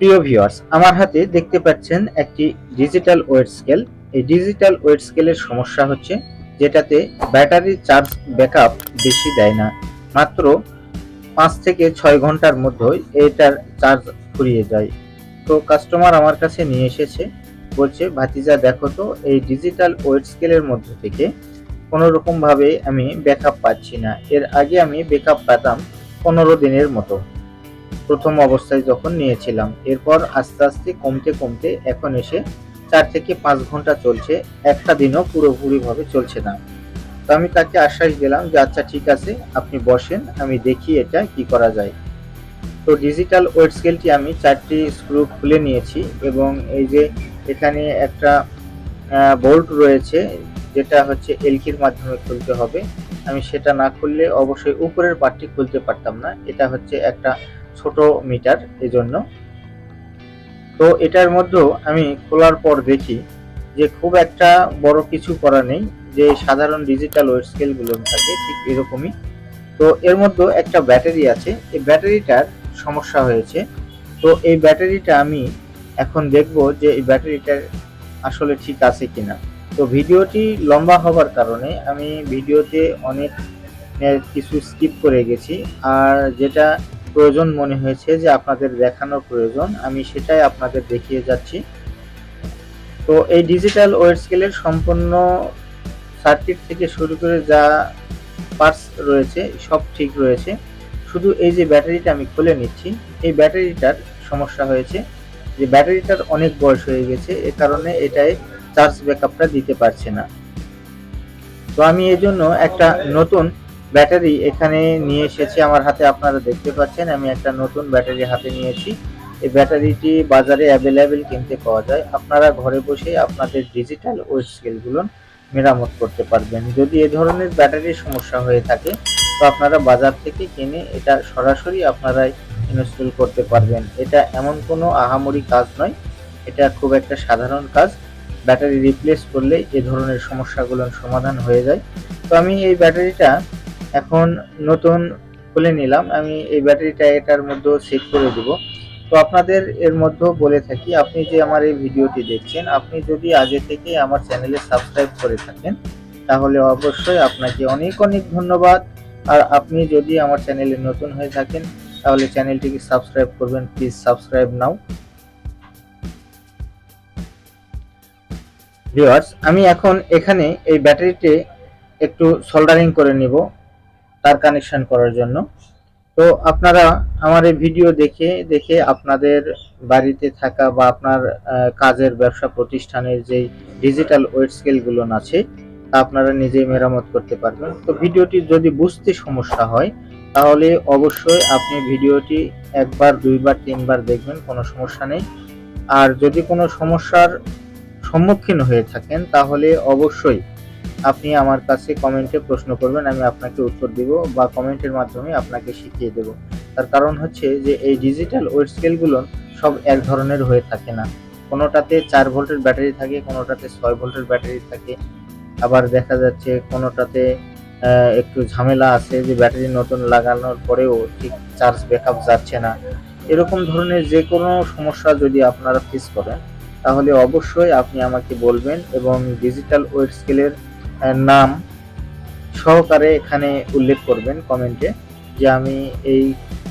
প্রিয় ভিউয়ার্স, আমার হাতে দেখতে পাচ্ছেন একটি ডিজিটাল ওয়েট স্কেল এই ডিজিটাল ওয়েট স্কেলের সমস্যা হচ্ছে যেটাতে ব্যাটারি চার্জ ব্যাকআপ বেশি দেয় না। মাত্র পাঁচ থেকে ছয় ঘণ্টার মধ্যেই এটার চার্জ ফুরিয়ে যায়। তো কাস্টমার আমার কাছে নিয়ে এসেছে, বলছে, ভাতিজা, দেখো তো, এই ডিজিটাল ওয়েট স্কেলের মধ্যে থেকে কোনো রকম আমি ব্যাকআপ পাচ্ছি না। এর আগে আমি ব্যাকআপ পেতাম পনেরো দিনের মতো। প্রথম অবস্থায় যখন নিয়েছিলাম, এরপর আস্তে আস্তে কমতে কমতে এখন এসে চার থেকে পাঁচ ঘণ্টা চলছে, একটা দিনও পুরোপুরিভাবে চলছে না। তো আমি তাকে আশ্বাস দিলাম যে আচ্ছা ঠিক আছে, আপনি বসেন, আমি দেখি এটা কি করা যায়। তো ডিজিটাল ওয়েট স্কেলটি আমি চারটি স্ক্রু খুলে নিয়েছি এবং এই যে এখানে একটা বোল্ট রয়েছে, যেটা হচ্ছে এলকির মাধ্যমে খুলতে হবে। আমি সেটা না খুললে অবশ্যই উপরের পার্টটি খুলতে পারতাম না। এটা হচ্ছে একটা ছোট মিটার এজন্য। তো এটার মধ্যেও আমি খোলার পর দেখি যে খুব একটা বড় কিছু করা নেই, যে সাধারণ ডিজিটাল ওয়েট স্কেলগুলো থাকে ঠিক এরকমই। তো এর মধ্যে একটা ব্যাটারি আছে, এই ব্যাটারিটার সমস্যা হয়েছে। তো এই ব্যাটারিটা আমি এখন দেখব যে এই ব্যাটারিটার আসলে ঠিক আছে কিনা। তো ভিডিওটি লম্বা হবার কারণে আমি ভিডিওতে অনেক কিছু স্কিপ করে গেছি, আর যেটা প্রয়োজন মনে হয়েছে যে আপনাদের দেখানোর প্রয়োজন। আমি সেটাই আপনাদের দেখিয়ে যাচ্ছি। তো এই ডিজিটাল ওয়েট স্কেলের সম্পূর্ণ সার্কিট থেকে শুরু করে যা পার্টস রয়েছে সব ঠিক রয়েছে। শুধু এই যে ব্যাটারিটা আমি খুলে নিচ্ছি এই ব্যাটারিটার সমস্যা হয়েছে। যে ব্যাটারিটার অনেক বয়স হয়ে গেছে এ কারণে এটাই চার্জ ব্যাকআপটা দিতে পারছে না। তো আমি এই জন্য একটা নতুন ব্যাটারি এখানে নিয়ে এসেছি, আমার হাতে আপনারা দেখতে পাচ্ছেন, আমি একটা নতুন ব্যাটারি হাতে নিয়েছি এই ব্যাটারিটি বাজারে অ্যাভেলেবেল কিনতে পাওয়া যায়। আপনারা ঘরে বসে আপনাদের ডিজিটাল ওয়েট স্কেলগুলো মেরামত করতে পারবেন। যদি এ ধরনের ব্যাটারির সমস্যা হয়ে থাকে, তো আপনারা বাজার থেকে কিনে এটা সরাসরি আপনারাই ইনস্টল করতে পারবেন। এটা এমন কোনো আহামরি কাজ নয়, এটা খুব একটা সাধারণ কাজ। ব্যাটারি রিপ্লেস করলে এ ধরনের সমস্যাগুলোর সমাধান হয়ে যায়। তো আমি এই ব্যাটারিটা এখন নতুন খুলে নিলাম। আমি এই ব্যাটারিটা এটার মধ্যে সেট করে দিব। তো আপনাদের এর মধ্যেও বলে থাকি, আপনি যে আমার এই ভিডিওটি দেখছেন, আপনি যদি আগে থেকে আমার চ্যানেলে সাবস্ক্রাইব করে থাকেন, তাহলে অবশ্যই আপনাকে অনেক অনেক ধন্যবাদ। আর আপনি যদি আমার চ্যানেলে নতুন হয়ে থাকেন, তাহলে চ্যানেলটিকে সাবস্ক্রাইব করবেন। Please subscribe now. ভিউয়ার্স, আমি এখন এখানে এই ব্যাটারিতে একটু সোল্ডারিং করে নিব। তার কানেকশন করার জন্য। তো আপনারা আমার এই ভিডিও দেখে দেখে আপনাদের বাড়িতে থাকা বা আপনার কাজের ব্যবসা প্রতিষ্ঠানের যেই ডিজিটাল ওয়েট স্কেলগুলো আছে, তা আপনারা নিজেই মেরামত করতে পারবেন। তো ভিডিওটি যদি বুঝতে সমস্যা হয়, তাহলে অবশ্যই আপনি ভিডিওটি একবার, দুইবার, তিনবার দেখবেন, কোনো সমস্যা নেই। আর যদি কোনো সমস্যার সম্মুখীন হয়ে থাকেন, তাহলে অবশ্যই আপনি আমার কাছে কমেন্টে প্রশ্ন করবেন, আমি আপনাকে উত্তর দিব বা কমেন্টের মাধ্যমে আপনাকে শিখিয়ে দেব। তার কারণ হচ্ছে যে, এই ডিজিটাল ওয়েট স্কেলগুলো সব এক ধরনের হয়ে থাকে না। কোনোটাতে চার ভোল্টের ব্যাটারি থাকে, কোনোটাতে ছয় ভোল্টের ব্যাটারি থাকে। আবার দেখা যাচ্ছে কোনোটাতে একটু ঝামেলা আছে যে, ব্যাটারি নতুন লাগানোর পরেও ঠিক চার্জ ব্যাকআপ যাচ্ছে না। এরকম ধরনের যে কোনো সমস্যা যদি আপনারা ফেস করেন, তাহলে অবশ্যই আপনি আমাকে বলবেন এবং ডিজিটাল ওয়েট স্কেলের নাম সহকারে এখানে উল্লেখ করবেন কমেন্টে যে আমি এই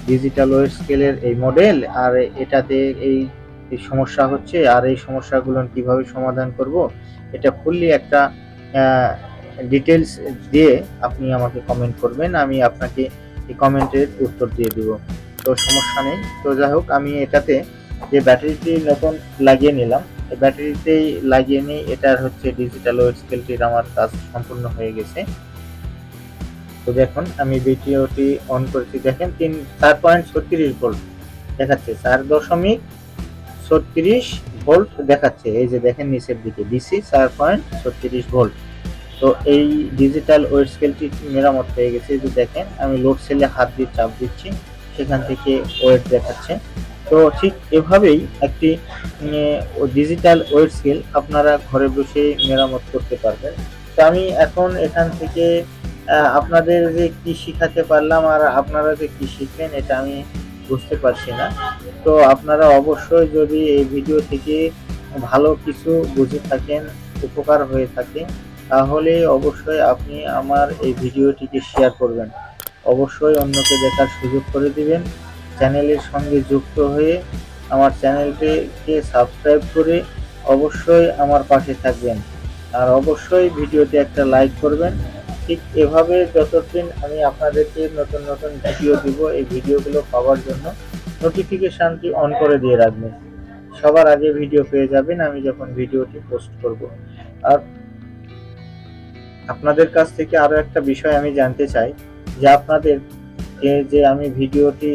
ডিজিটাল ওয়েট স্কেলের এই মডেল আর এটাতে এই সমস্যা হচ্ছে আর এই সমস্যাগুলো কীভাবে সমাধান করব, এটা ফুললি একটা ডিটেলস দিয়ে আপনি আমাকে কমেন্ট করবেন, আমি আপনাকে এই কমেন্টের উত্তর দিয়ে দিব। তো সমস্যা নেই। তো যাই হোক, আমি এটাতে যে ব্যাটারিটি নতুন লাগিয়ে নিলাম ব্যাটারিতেই লাগিয়ে নিই এটার হচ্ছে ডিজিটাল ওয়েট স্কেলটির আমার কাজ সম্পূর্ণ হয়ে গেছে। তো দেখুন, আমি ভিডিওটি অন করেছি, দেখেন, তিন, চার পয়েন্ট ছত্রিশ ভোল্ট দেখাচ্ছে, চার দশমিক ছত্রিশ ভোল্ট দেখাচ্ছে, এই যে দেখেন নিচের দিকে ডিসি চার পয়েন্ট ছত্রিশ ভোল্ট তো এই ডিজিটাল ওয়েট স্কেলটি মেরামত হয়ে গেছে যে দেখেন, আমি লোড সেলে হাত দিয়ে চাপ দিচ্ছি, সেখান থেকে ওয়েট দেখাচ্ছে। তো ঠিক এভাবেই একটি ডিজিটাল ওয়েট স্কেল আপনারা ঘরে বসে মেরামত করতে পারবেন। তো আমি এখন এখান থেকে আপনাদের যে কি শিখাতে পারলাম আর আপনারা যে কি শিখলেন এটা আমি বুঝতে পারছি না। তো আপনারা অবশ্যই যদি এই ভিডিও থেকে ভালো কিছু বুঝে থাকেন, উপকার হয়ে থাকে, তাহলে অবশ্যই আপনি আমার এই ভিডিওটিকে শেয়ার করবেন। অবশ্যই অন্যকে দেখার সুযোগ করে দিবেন। চ্যানেলের সঙ্গে যুক্ত হয়ে আমার চ্যানেলটিকে সাবস্ক্রাইব করে অবশ্যই আমার পাশে থাকবেন। আর অবশ্যই ভিডিওতে একটা লাইক করবেন। ঠিক এভাবে যতদিন আমি আপনাদেরকে নতুন নতুন ভিডিও দিব, এই ভিডিওগুলো পাওয়ার জন্য নোটিফিকেশানটি অন করে দিয়ে রাখবেন। সবার আগে ভিডিও পেয়ে যাবেন, আমি যখন ভিডিওটি পোস্ট করব। আর আপনাদের কাছ থেকে আরও একটা বিষয় আমি জানতে চাই, যে আপনাদের যে আমি ভিডিওটি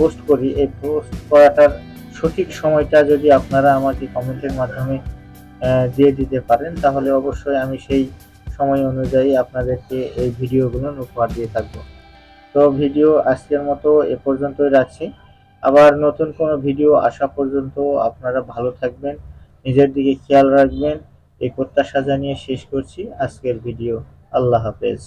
পোস্ট করি, এই পোস্ট করাটার সঠিক সময়টা যদি আপনারা আমাকে কমেন্টের মাধ্যমে দিয়ে দিতে পারেন, তাহলে অবশ্যই আমি সেই সময় অনুযায়ী আপনাদেরকে এই ভিডিওগুলো উপহার দিয়ে থাকব। তো ভিডিও আজকের মতো এ পর্যন্তই রাখছি। আবার নতুন কোনো ভিডিও আসা পর্যন্ত আপনারা ভালো থাকবেন, নিজের দিকে খেয়াল রাখবেন। এই প্রত্যাশা জানিয়ে শেষ করছি আজকের ভিডিও। আল্লাহ হাফেজ।